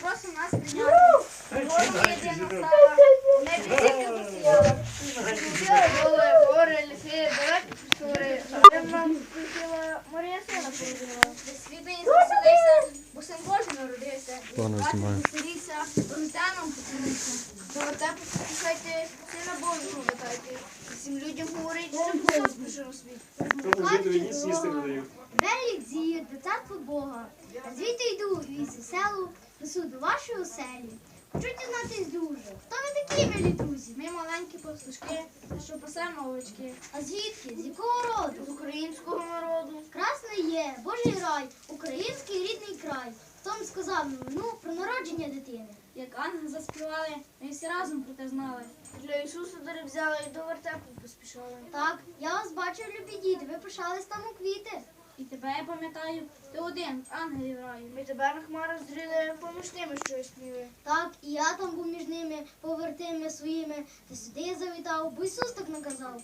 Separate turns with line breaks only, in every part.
просимо нас прийняти. Боже єдина слава, у небі зірка засіяла. Були гори, ліси, нам спустила Марія породила. Десь світи не бо син Божий народився.
Погано знімаю.
Старіться, Рутаном поцілуйся. До вертепу поспішайте, сина Божого витайте. Всім людям говорить, що Христос прийшов у світ.
Велик зір до Бога. А звідти йду від селу, несу до вашої оселі. Хочу дізнатись дуже. Хто ви такі, милі друзі?
Ми маленькі пастушки, що пасемо овечки.
А звідки? З якого роду?
З українського народу.
Красний є, Божий рай, український рідний край. Хто вам сказав новину про народження дитини?
Як ангел заспівали, ми всі разом про те знали. Для Ісуса дари взяли і до вертепу поспішали.
Так, я вас бачив, любі діти, ви пишались там у квіти.
І тебе я пам'ятаю, ти один, ангелів раю. Ми тебе на хмарах зріли, поміж тими, що існує.
Так, і я там був між ними, повертими своїми. Та сюди я завітав, бо Ісус так наказав.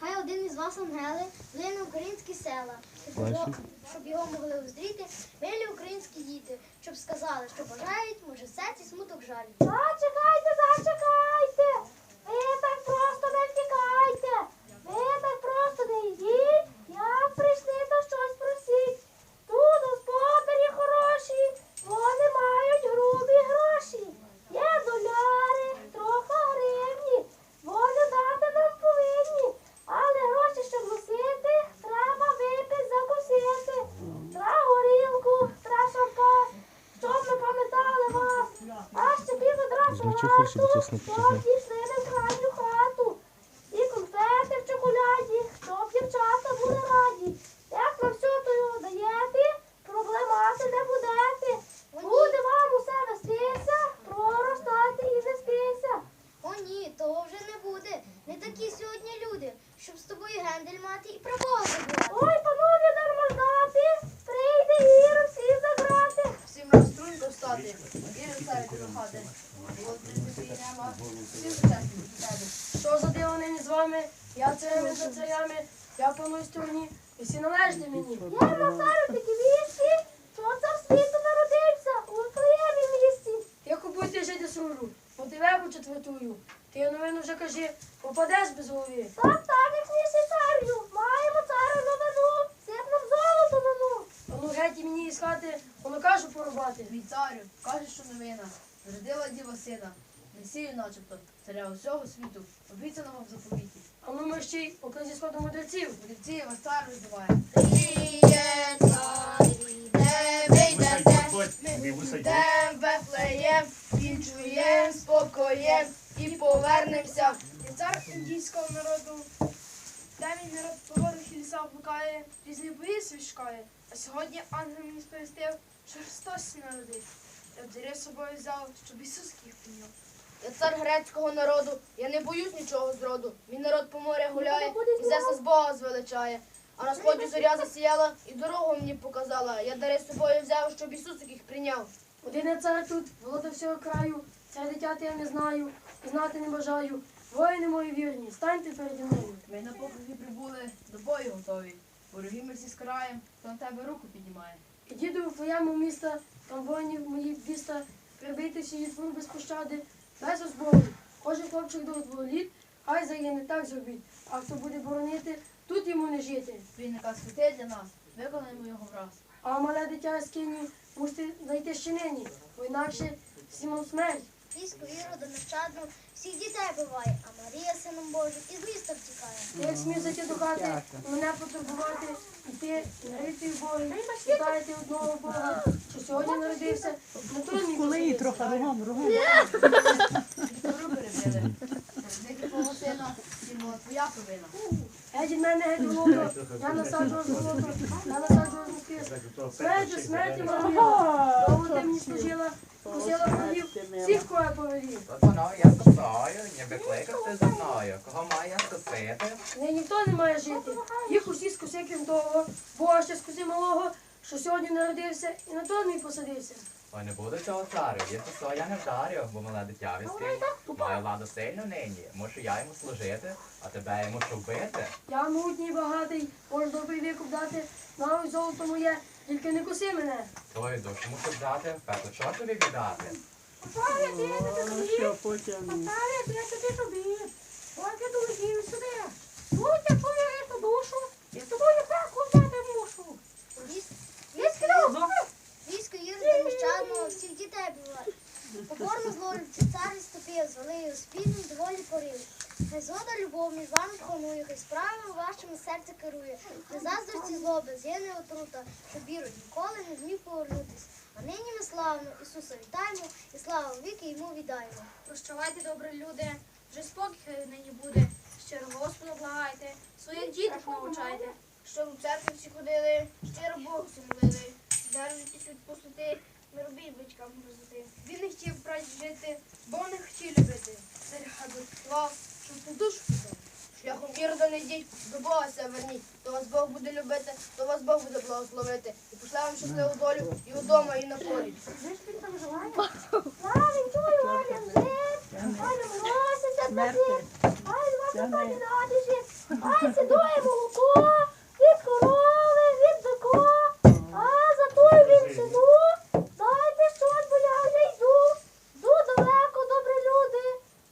Хай один із вас, ангели, лине українські села, щоб його, щоб його могли уздріти милі українські діти, щоб сказали, що бажають, може, серці смуток жаль. Зачекайте, зачекайте! Ви так просто не втікайте! Ви так просто не йдіть! Як прийшли, то щось просіть! Тут господарі хороші, вони мають грубі гроші. Є доляри, трохи гривні, волю дати нам повинні. Але гроші, щоб носити, треба випити, закусити. Тра горілку, тра шампан, щоб ми пам'ятали вас. А ще
чесно
щоб
потягне.
дійшли ми в крайню хату. І конфети в чоколяді, щоб дівчата були раді. Як нам все то даєте, проблемати не будете. Буде вам усе вестися, проростати і вестися. О ні, того вже не буде. Не такі сьогодні люди, щоб з тобою гендель мати і права забрати. Ой, панове дарма ждати, прийде Іра всі заграти.
Всім розструнько встати, і рицарити до хати. От прийти неба, всі вчасні до тебе.
Що за диво нині з вами? Я царями за царями, я паную стороні, і всі належите мені.
Я на царю такі вісті, що цар світу народився у Вифлеємі місті.
Я купуйте жити суру, бо ти веку четвертую. Ти новину вже кажи, попадеш без голови.
Так, так, як місі царю, маємо царю новину, сипнув золото ману.
А ну геть мені із хати, воно кажу порубати.
Мій царю, каже, що новина, зродила діва сина, не сію начебто, царя усього світу, обіцяного в заповіті.
Ну мерщій, у книзі сходу мудреців.
Мудрці вас цар визиває.
Є цар, іде, вийде,
Йдем Вефлеєм, і чуєм спокоєм, і повернемося.
І цар індійського народу. Демій народ по горах і лісах блукає, різні бої свічкає. А сьогодні ангел мені сповістив, що Христос народив. Я дари з собою взяв, щоб Ісус їх прийняв.
Я цар грецького народу, я не боюсь нічого зроду. Мій народ по моря гуляє, і Зеса з Бога звеличає. А на сході зоря засіяла і дорогу мені показала. Я дари з собою взяв, щоб Ісус їх прийняв.
Один я цар тут, волода всього краю, це дитяти я не знаю, знати не бажаю. Воїни мої вірні, станьте переді мною.
Ми на покрові прибули, до бою готові. Вороги ми всі скараєм, хто на тебе руку піднімає.
Іди до твоєму міста, там воїнів мої віста, прибийтеся від фур без пощади, без озброї. Кожен хлопчик до двох літ, хай загине, так зробіть. А хто буде боронити, тут йому не жити.
Він наказ святий для нас, виконаємо його враз.
А мале дитя скині мусить знайти ще нині, бо інакше всім вам смерть.
Військо до нещадно всіх дітей буває, а Марія сином Божим із міста втікає.
Ти як смів зайти до хати, мене потурбувати, йти, ти, нарити Бога, чекаєте одного Бога, що сьогодні народився, на
Коли трохи рогом, рогом.
Сина, Сімо, твоя провина.
Геть від мене геть голодно, я насаджував золото, я насаджував муки. Смерть смерті довго ти мені служила, посіла ворогів, всіх кого я повелів.
Воно я скосою, ніби кликав ти за мною. Кого маю скосити?
Не ніхто не має жити. Їх усі скуси крім того, Бога ще скуси малого, що сьогодні народився і на трон мій посадився.
Ой, не буде цього царю, є то я не вдарю, бо мене дитя вискине. Маю владу сильно нині, мушу я йому служити, а тебе я мушу вбити.
Я мудній багатий, можу добрий вік дати, навіть золото моє,
Тільки не коси мене.
Твою душу мушу взяти, пекло, що тобі віддати?
Наталя, я тобі тобі. Тільки долетів сюди. Тут я твою эту душу. І з тобою пекло взяти мушу.
Військо Юрія Міщаного всіх дітей буває. Покорно злориться, цар і ступив, звалив спільну доволі порив. Згода любов між вами панує, хай справами вашими серце керує. Не заздрості злоби, згине отрута, що біру ніколи не зміг повернутись. А нині ми славно Ісуса вітаємо і славу віки йому віддаємо.
Прощавайте, добрі люди, вже спокій нині буде. Щиро Господа благайте, своїх діток навчайте.
Щоб у церкві всі ходили, щиро Богу молили. Держитесь від пустоти, не робіть батькам грозити.
Він не хотів брати жити, бо не хотів любити. Царя до щоб у душу піде.
Шляхом ірода не йдіть, до Бога ся верніть. То вас Бог буде любити, то вас Бог буде благословити. І пошле вам щасливу долю і вдома, і на полі.
Ай, сідує молоко від корови, від бика, а за тою він сину, дайте щось, бо я вже йду. Йду далеко, добрі люди,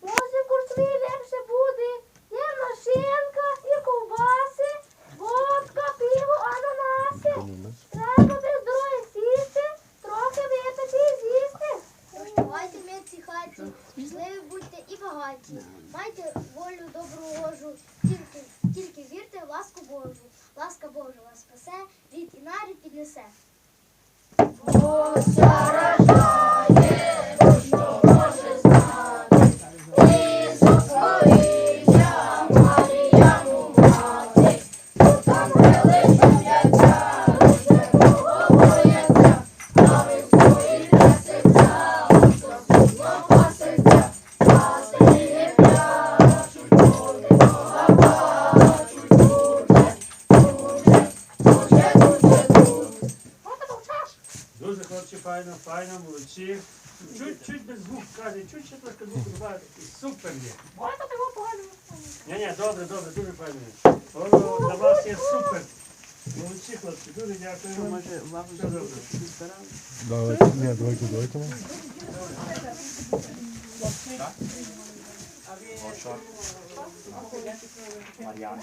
може в куртві легше буде. Є машинка і ковбаси, водка, пиво, ананаси. Треба без дороги сісти, трохи випити і з'їсти. Прощавайте ми в цій хаті, щасливі будьте і багаті. Майте волю добру гожу, тільки, тільки вірте в ласку Божу. Ласка Божа вас спасе, рід і нарід піднесе.
Хлопці, файно, файно, молодці. Чуть-чуть без звук каже, чуть ще трошки звуку добавити. Супер є. Можна того погано. Ні, ні, добре, добре, дуже файно. Воно для вас є супер. Молодці, хлопці, дуже дякую Може, вам. Все добре.
Давайте, ні, давайте, давайте.
Мар'яна.